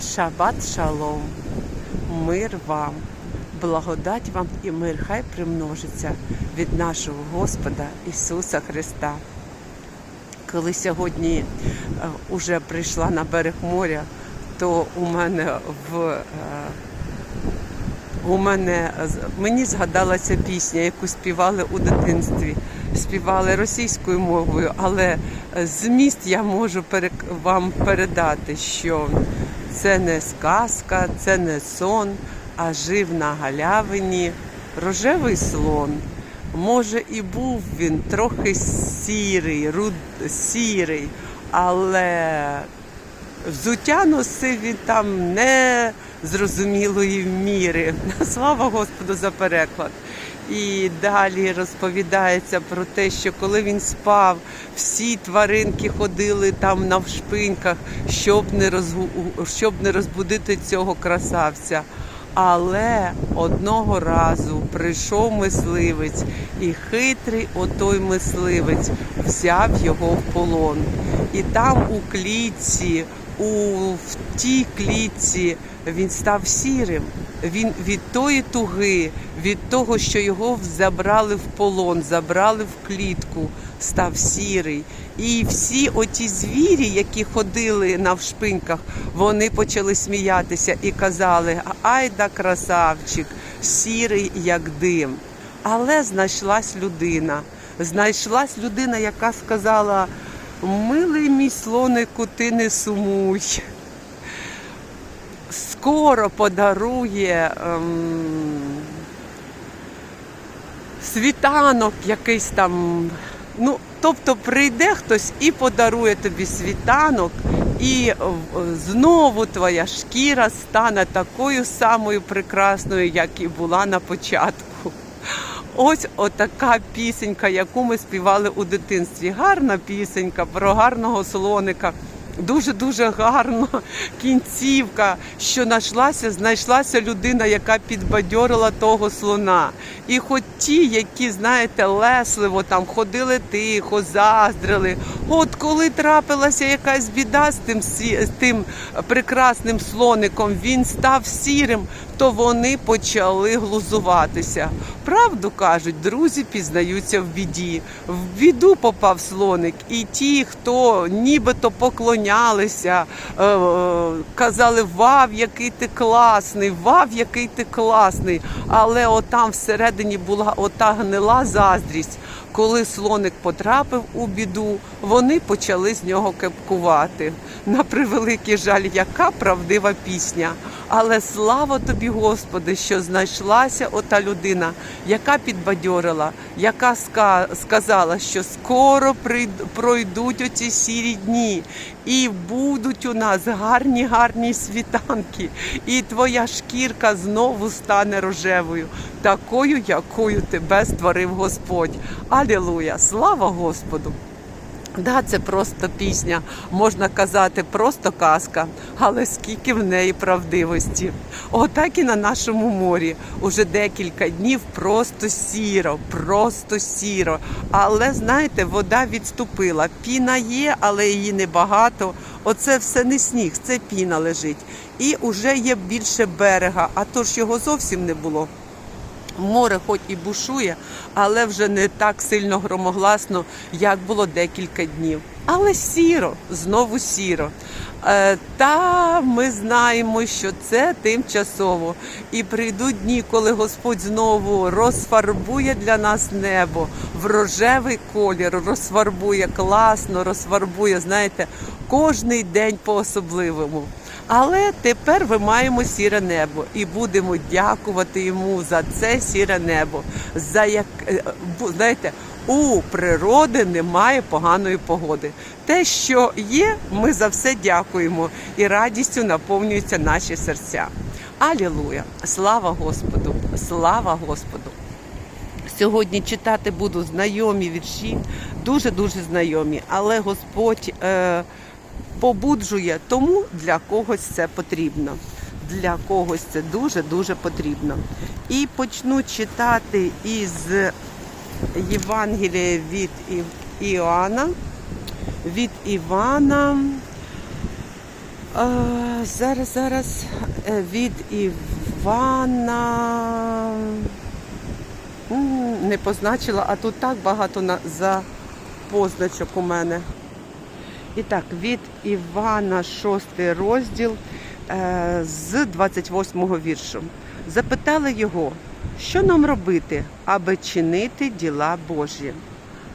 Шабат шалом, мир вам, благодать вам і мир хай примножиться від нашого Господа Ісуса Христа. Коли сьогодні е, уже прийшла на берег моря, то у мене в е, у мене мені згадалася пісня, яку співали у дитинстві. Співали російською мовою, але е, зміст я можу вам передати, що це не сказка, це не сон, а жив на галявині рожевий слон. Може, і був він трохи сірий, руд, сірий, але Взуття носив він там не зрозумілої міри. Слава Господу за переклад. І далі розповідається про те, що коли він спав, всі тваринки ходили там навшпиньках, щоб не, розгу... щоб не розбудити цього красавця. Але одного разу прийшов мисливець, і хитрий отой мисливець взяв його в полон. І там у клітці, у в тій клітці він став сірим. Він від тої туги, від того, що його забрали в полон, забрали в клітку, став сірий. І всі оті звірі, які ходили навшпиньках, вони почали сміятися і казали: Ай да красавчик, сірий, як дим. Але знайшлась людина. Знайшлась людина, яка сказала: Милий мій слонику, ти не сумуй. Скоро подарує ем, світанок якийсь там. Ну, тобто прийде хтось і подарує тобі світанок, і е, знову твоя шкіра стане такою самою прекрасною, як і була на початку. Ось отака пісенька, яку ми співали у дитинстві. Гарна пісенька про гарного слоника. Дуже дуже гарна кінцівка, що знайшлася, знайшлася людина, яка підбадьорила того слона. І хоч ті, які, знаєте, лесливо там ходили тихо, заздрили. От коли трапилася якась біда з тим, з тим прекрасним слоником, він став сірим, то вони почали глузуватися. Правду кажуть, друзі пізнаються в біді. В біду попав слоник, і ті, хто нібито поклонялися, е, е, казали: Вав, який ти класний, вав, який ти класний. Але отам всередині була ота гнила заздрість. Коли слоник потрапив у біду, вони почали з нього кепкувати. На превеликий жаль, яка правдива пісня. Але слава тобі, Господи, що знайшлася ота людина, яка підбадьорила, яка сказала, що скоро пройдуть оці сірі дні, і будуть у нас гарні, гарні світанки, і твоя шкірка знову стане рожевою, такою, якою тебе створив Господь. Алілуя! Слава Господу! Да, це просто пісня, можна казати, просто казка, але скільки в неї правдивості. Отак і на нашому морі уже декілька днів просто сіро, просто сіро. Але знаєте, вода відступила. Піна є, але її небагато. Оце все не сніг, це піна лежить. І вже є більше берега, а то ж його зовсім не було. Море хоч і бушує, але вже не так сильно громогласно, як було декілька днів. Але сіро, знову сіро. Е, Та ми знаємо, що це тимчасово. І прийдуть дні, коли Господь знову розфарбує для нас небо в рожевий колір, розфарбує класно, розфарбує, знаєте, кожний день по-особливому. Але тепер ми маємо сіре небо і будемо дякувати йому за це сіре небо. За як е, знаєте, у природи немає поганої погоди. Те, що є, ми за все дякуємо і радістю наповнюються наші серця. Алілуя! Слава Господу! Слава Господу! Сьогодні читати буду знайомі вірші, дуже дуже знайомі, але Господь е, побуджує, тому для когось це потрібно. Для когось це дуже дуже потрібно. І почну читати із Євангелія від Іоанна, від Івана, зараз, зараз е, від Івана. Не позначила, а тут так багато за позначок у мене. І так, від Івана, 6 розділ е, з 28 віршу. Запитали його, що нам робити, аби чинити діла Божі.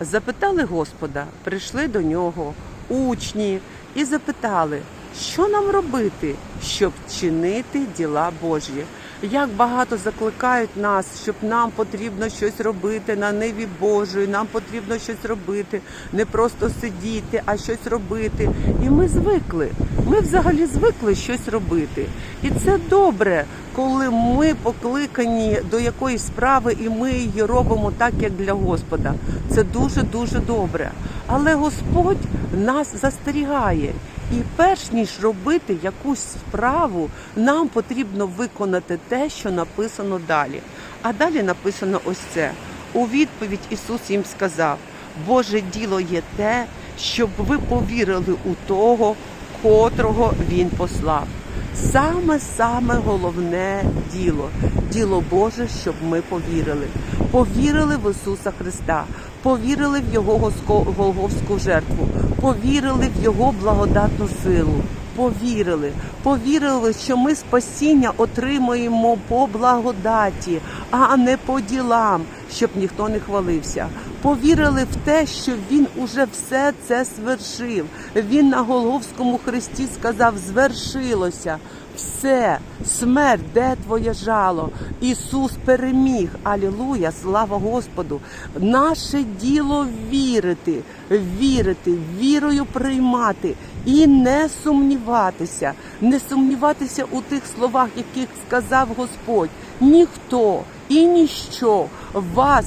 Запитали Господа, прийшли до нього учні і запитали, що нам робити, щоб чинити діла Божі. Як багато закликають нас, щоб нам потрібно щось робити на ниві Божої, нам потрібно щось робити, не просто сидіти, а щось робити. І ми звикли. Ми взагалі звикли щось робити. І це добре, коли ми покликані до якоїсь справи і ми її робимо так, як для Господа. Це дуже дуже добре. Але Господь нас застерігає. І перш ніж робити якусь справу, нам потрібно виконати те, що написано далі. А далі написано ось це. У відповідь Ісус їм сказав: Боже діло є те, щоб ви повірили у того, котрого Він послав. Саме саме головне діло, діло Боже, щоб ми повірили. Повірили в Ісуса Христа, повірили в Його Голгофську жертву, повірили в Його благодатну силу. Повірили, повірили, що ми спасіння отримуємо по благодаті, а не по ділам, щоб ніхто не хвалився. Повірили в те, що він уже все це свершив. Він на Голговському хресті сказав: звершилося. Все, смерть, де твоє жало? Ісус переміг. Алілуя, слава Господу. Наше діло вірити, вірити, вірою приймати і не сумніватися, не сумніватися у тих словах, яких сказав Господь. Ніхто і ніщо вас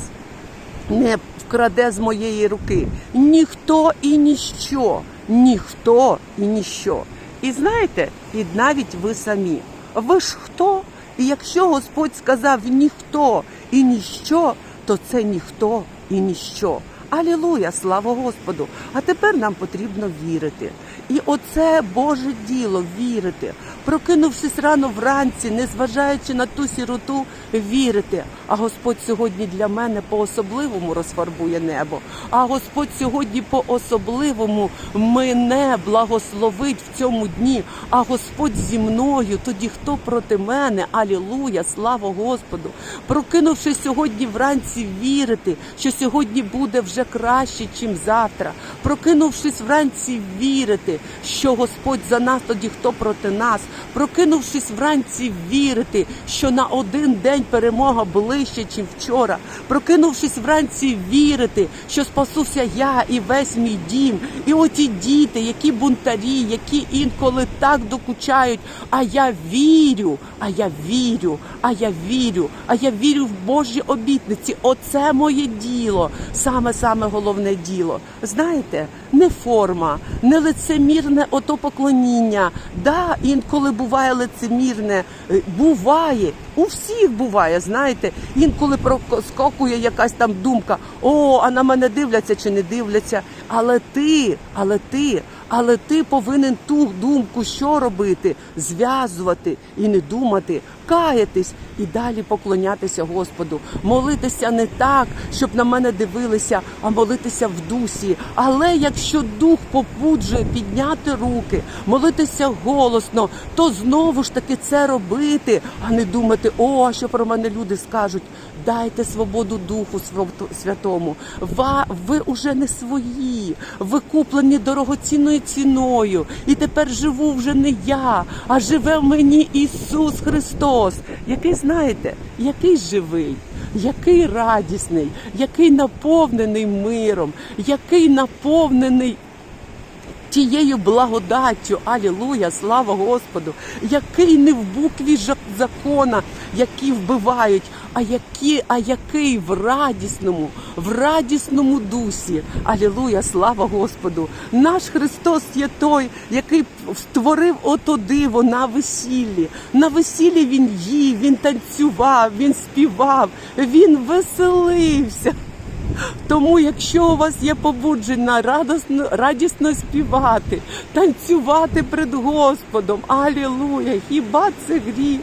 не вкраде з моєї руки. Ніхто і ніщо, ніхто і ніщо. І знаєте, і навіть ви самі. Ви ж хто? І якщо Господь сказав ніхто і ніщо, то це ніхто і ніщо. Алілуя, слава Господу! А тепер нам потрібно вірити. І оце Боже діло вірити, прокинувшись рано вранці, незважаючи на ту сіроту, вірити. А Господь сьогодні для мене по-особливому розфарбує небо. А Господь сьогодні по-особливому мене благословить в цьому дні. А Господь зі мною, тоді хто проти мене? Алілуя, слава Господу! Прокинувшись сьогодні вранці, вірити, що сьогодні буде вже краще, чим завтра. Прокинувшись вранці, вірити, що Господь за нас, тоді хто проти нас. Прокинувшись вранці, вірити, що на один день перемога ближче, чим вчора. Прокинувшись вранці, вірити, що спасуся я і весь мій дім, і оті діти, які бунтарі, які інколи так докучають. А я вірю, а я вірю, а я вірю, а я вірю в Божі обітниці. Оце моє діло, саме саме головне діло. Знаєте, не форма, не лицемірне ото поклоніння. Да, інколи буває лицемірне, е, буває. У всіх буває, знаєте, інколи проскокує якась там думка: о, а на мене дивляться чи не дивляться. Але ти, але ти, але ти повинен ту думку, що робити, зв'язувати і не думати, каятись і далі поклонятися Господу, молитися не так, щоб на мене дивилися, а молитися в дусі. Але якщо дух побуджує підняти руки, молитися голосно, то знову ж таки це робити, а не думати, о, що про мене люди скажуть. Дайте свободу Духу Свято- Святому. Ви уже не свої, ви куплені дорогоцінною ціною. І тепер живу вже не я, а живе в мені Ісус Христос, який знаєте, який живий. Який радісний, який наповнений миром, який наповнений тією благодаттю, алілуя, слава Господу, який не в букві закона, які вбивають, а які, а який в радісному, в радісному дусі. Алілуя, слава Господу. Наш Христос є той, який створив ото диво на весіллі. На весіллі він їв, він танцював, він співав, він веселився. Тому, якщо у вас є побудження радосно, радісно співати, танцювати перед Господом, алілуя, хіба це гріх?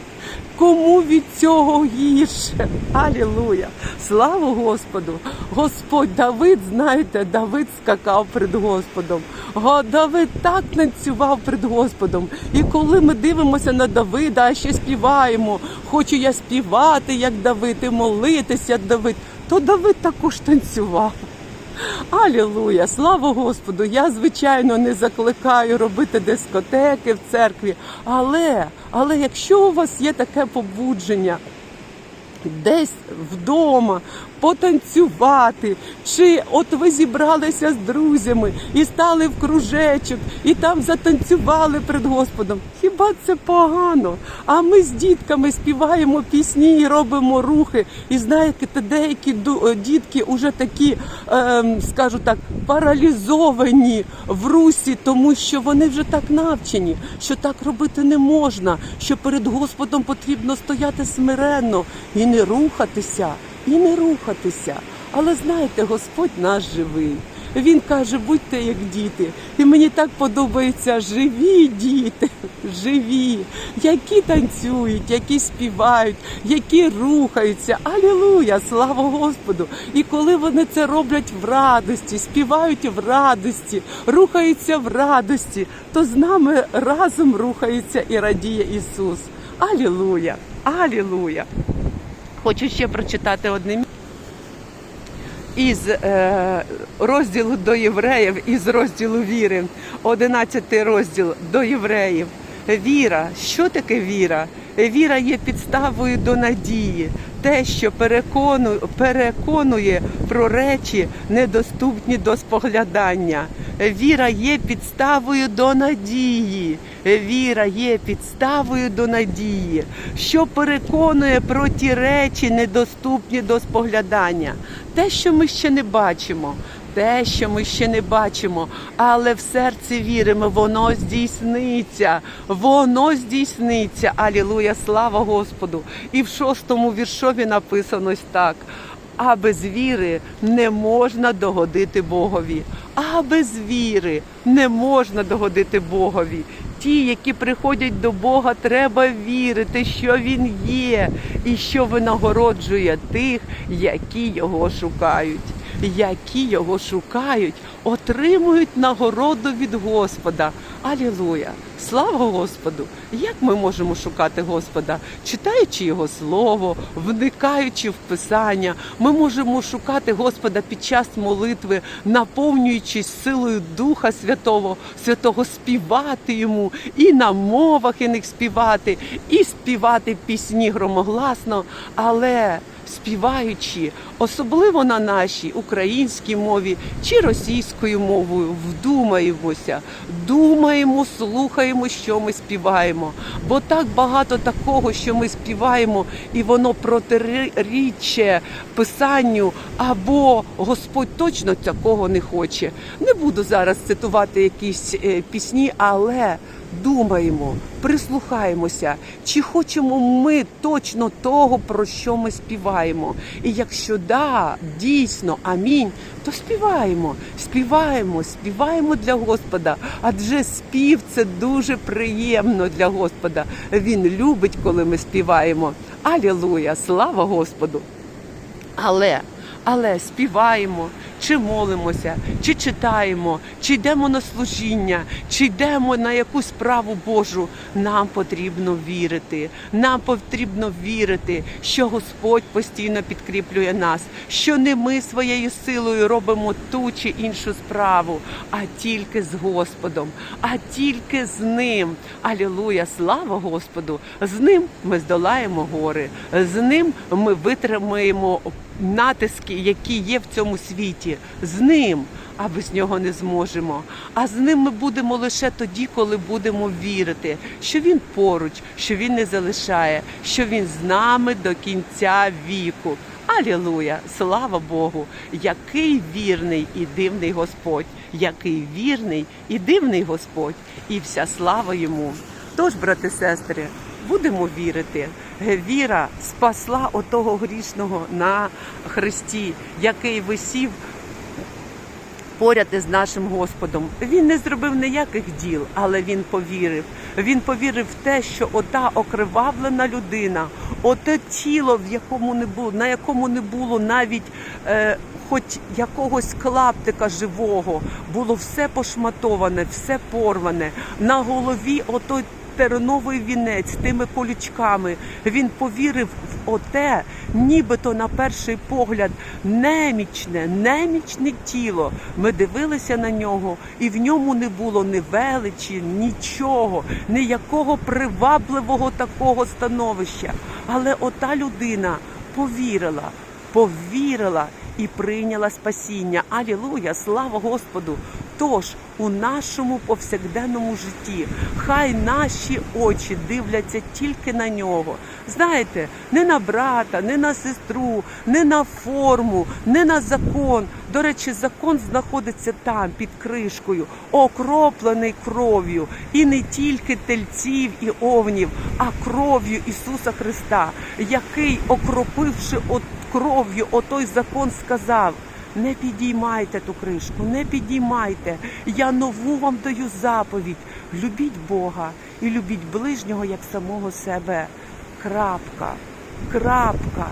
Кому від цього гірше? Алілуя! Слава Господу! Господь Давид, знаєте, Давид скакав перед Господом. Го, Давид так танцював перед Господом. І коли ми дивимося на Давида, а ще співаємо, хочу я співати, як Давид, і молитися, як Давид, то Давид також танцював. Алілуя! Слава Господу! Я, звичайно, не закликаю робити дискотеки в церкві, але, але якщо у вас є таке побудження, десь вдома потанцювати, чи от ви зібралися з друзями і стали в кружечок, і там затанцювали перед Господом. Хіба це погано? А ми з дітками співаємо пісні і робимо рухи. І знаєте, деякі е, дітки вже такі, ем, скажу так, паралізовані в русі, тому що вони вже так навчені, що так робити не можна, що перед Господом потрібно стояти смиренно і не рухатися, і не рухатися. Але знаєте, Господь наш живий. Він каже, будьте як діти. І мені так подобаються живі діти, живі, які танцюють, які співають, які рухаються. Алілуя! Слава Господу! І коли вони це роблять в радості, співають в радості, рухаються в радості, то з нами разом рухається і радіє Ісус. Алілуя! Алілуя! Хочу ще прочитати одне із е, розділу до євреїв, із розділу віри, 11 розділ до євреїв. Віра, що таке віра? Віра є підставою до надії, те, що переконує, переконує про речі, недоступні до споглядання. Віра є підставою до надії. Віра є підставою до надії, що переконує про ті речі, недоступні до споглядання. Те, що ми ще не бачимо, те, що ми ще не бачимо, але в серці віримо, воно здійсниться, воно здійсниться. Алілуя, слава Господу! І в шостому віршові написано так. А без віри не можна догодити Богові. А без віри не можна догодити Богові. Ті, які приходять до Бога, треба вірити, що Він є, і що винагороджує тих, які його шукають. Які його шукають, отримують нагороду від Господа. Алілуя! Слава Господу! Як ми можемо шукати Господа? Читаючи Його Слово, вникаючи в Писання, ми можемо шукати Господа під час молитви, наповнюючись силою Духа Святого, Святого співати йому і на мовах іних співати, і співати пісні громогласно, але співаючи, особливо на нашій українській мові чи російською мовою, вдумаємося, думаємо, слухаємо, що ми співаємо. Бо так багато такого, що ми співаємо, і воно протиріччя писанню, або Господь точно такого не хоче. Не буду зараз цитувати якісь е, пісні, але думаємо, прислухаємося, чи хочемо ми точно того, про що ми співаємо. І якщо да, дійсно, амінь, то співаємо, співаємо, співаємо для Господа. Адже спів це дуже приємно для Господа. Він любить, коли ми співаємо. Алілуя! Слава Господу! Але, але співаємо, чи молимося, чи читаємо, чи йдемо на служіння, чи йдемо на якусь справу Божу. Нам потрібно вірити. Нам потрібно вірити, що Господь постійно підкріплює нас, що не ми своєю силою робимо ту чи іншу справу, а тільки з Господом, а тільки з ним. Алілуя! Слава Господу! З ним ми здолаємо гори, з ним ми витримаємо натиски, які є в цьому світі, з ним, а без нього не зможемо. А з ним ми будемо лише тоді, коли будемо вірити, що він поруч, що він не залишає, що він з нами до кінця віку. Алілуя! Слава Богу! Який вірний і дивний Господь, який вірний і дивний Господь, і вся слава йому. Тож, брати, сестри, будемо вірити, Віра спасла отого грішного на хресті, який висів поряд із нашим Господом. Він не зробив ніяких діл, але він повірив. Він повірив в те, що ота окривавлена людина, оте тіло, в якому не було, на якому не було навіть е, хоч якогось клаптика живого, було все пошматоване, все порване. На голові отой терновий вінець тими колючками. Він повірив в оте, нібито на перший погляд, немічне, немічне тіло. Ми дивилися на нього, і в ньому не було ні величі, нічого, ніякого привабливого такого становища. Але ота людина повірила, повірила і прийняла спасіння. Алілуя, слава Господу! Тож у нашому повсякденному житті хай наші очі дивляться тільки на нього. Знаєте, не на брата, не на сестру, не на форму, не на закон. До речі, закон знаходиться там під кришкою, окроплений кров'ю, і не тільки тельців і овнів, а кров'ю Ісуса Христа, який, окропивши от кров'ю, отой закон сказав. Не підіймайте ту кришку, не підіймайте. Я нову вам даю заповідь. Любіть Бога і любіть ближнього як самого себе. Крапка, крапка,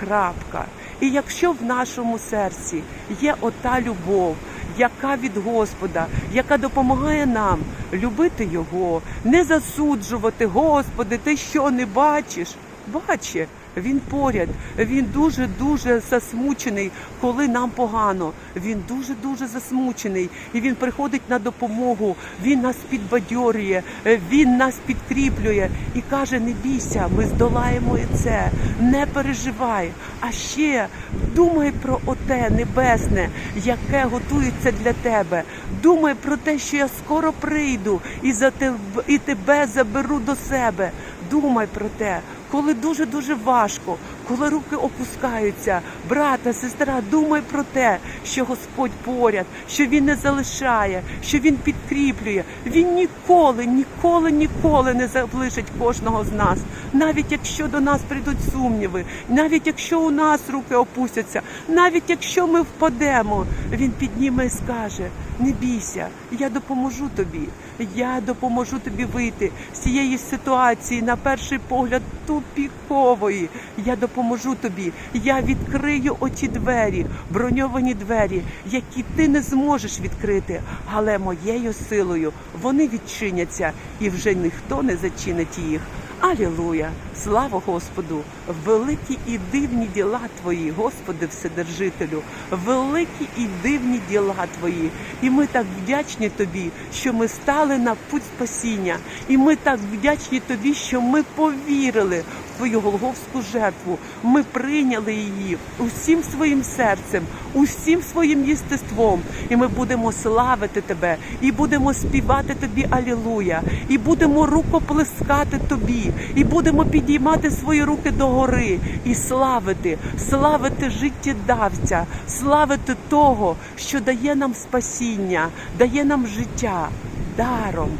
крапка. І якщо в нашому серці є ота любов, яка від Господа, яка допомагає нам любити Його, не засуджувати, Господи, ти що не бачиш? Бачиш. Він поряд, він дуже дуже засмучений, коли нам погано. Він дуже дуже засмучений, і він приходить на допомогу. Він нас підбадьорює, він нас підкріплює і каже: не бійся, ми здолаємо і це. Не переживай. А ще думай про оте небесне, яке готується для тебе. Думай про те, що я скоро прийду і за тебе і тебе заберу до себе. Думай про те коли дуже дуже важко, коли руки опускаються, брата, сестра, думай про те, що Господь поряд, що Він не залишає, що Він підкріплює. Він ніколи, ніколи, ніколи не залишить кожного з нас, навіть якщо до нас прийдуть сумніви, навіть якщо у нас руки опустяться, навіть якщо ми впадемо, він підніме і скаже: не бійся, я допоможу тобі. Я допоможу тобі вийти з цієї ситуації на перший погляд тупікової. Я допоможу тобі. Я відкрию оті двері, броньовані двері, які ти не зможеш відкрити, але моєю силою вони відчиняться, і вже ніхто не зачинить їх. Алілуя! Слава Господу! Великі і дивні діла Твої, Господи Вседержителю, великі і дивні діла Твої. І ми так вдячні Тобі, що ми стали на путь спасіння. І ми так вдячні Тобі, що ми повірили в Твою Голговську жертву. Ми прийняли її усім своїм серцем, усім своїм єстеством. І ми будемо славити Тебе, і будемо співати Тобі Алілуя, і будемо рукоплескати Тобі, і будемо підіймати свої руки догори і славити, славити життєдавця, славити того, що дає нам спасіння, дає нам життя даром,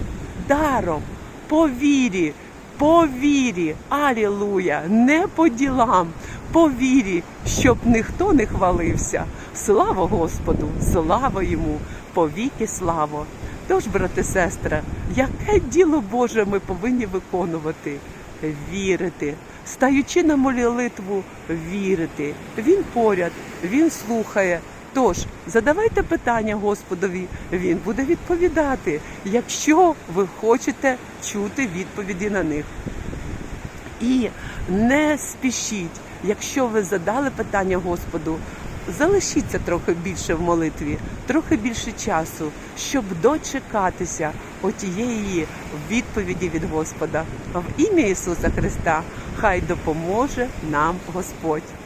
даром, по вірі, по вірі, алілуя, не по ділам, по вірі, щоб ніхто не хвалився. Слава Господу, слава йому, повіки слава. Тож, брати, сестри, яке діло Боже ми повинні виконувати? Вірити, стаючи на молитву, вірити. Він поряд, він слухає. Тож задавайте питання Господові, він буде відповідати, якщо ви хочете чути відповіді на них. І не спішіть, якщо ви задали питання Господу, залишіться трохи більше в молитві, трохи більше часу, щоб дочекатися отієї відповіді від Господа. В ім'я Ісуса Христа хай допоможе нам Господь.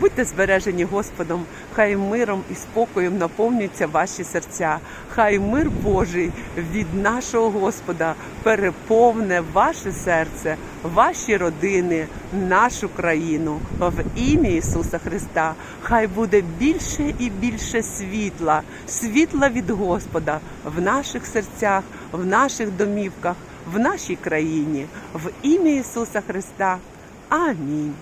Будьте збережені Господом, хай миром і спокоєм наповнюються ваші серця. Хай мир Божий від нашого Господа переповне ваше серце, ваші родини, нашу країну. В ім'я Ісуса Христа. Хай буде більше і більше світла, світла від Господа в наших серцях, в наших домівках, в нашій країні. В ім'я Ісуса Христа. Амінь.